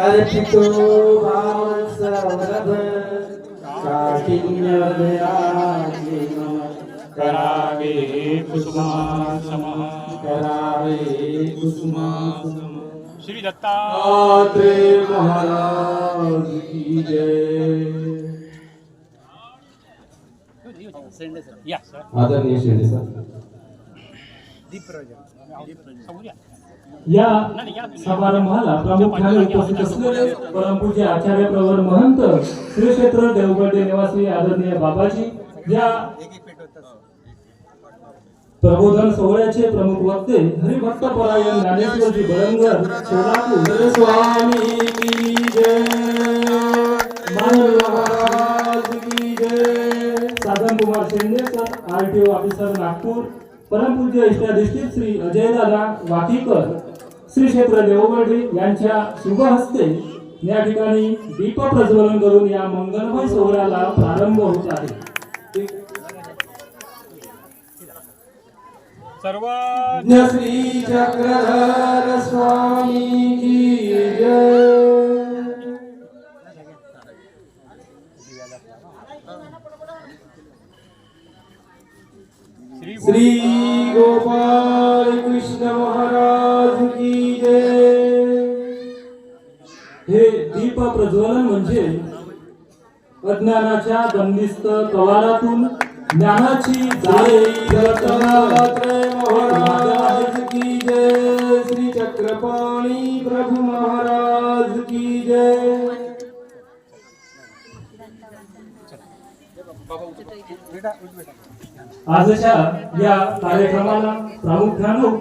अर्पितो भावसवरभ करावे कुसुमासमः करावे कुसुमासम श्री दत्ता महाराज की जय आदरणीय शिंदे सर या समारंभाला प्रामुख्याने उपस्थित असलेले परमपूज्य आचार्य प्रवर महंत श्री क्षेत्र देवगडे निवासी आदरणीय बाबाजी या प्रबोधन सोहळ्याचे प्रमुख वक्ते हरिभक्त परायण ज्ञानेश्वरजी बळंगर सोलापूर. स्वामी की जय. महाराज की जय. Sadhan Kumar Shinde sir RTO officer Nagpur. परमपूज्य इष्टाधिष्ठित श्री अजयदादा वाकीकर श्री क्षेत्र देवगडी यांच्या शुभ हस्ते या ठिकाणी दीप प्रज्वलन करून या मंगलमय सोहळ्याला प्रारंभ होत आहे. सर्व श्री चक्रधर स्वामी की जय। श्री गोपाल कृष्ण महाराज की जय. हे दीप प्रज्वलन म्हणजे अज्ञानाच्या बंदिस्त कवालातून ज्ञानाची जाळे महाराज की जय. श्री चक्रपाणी प्रभु महाराज. आजच्या या कार्यक्रमाला प्रामुख्यानं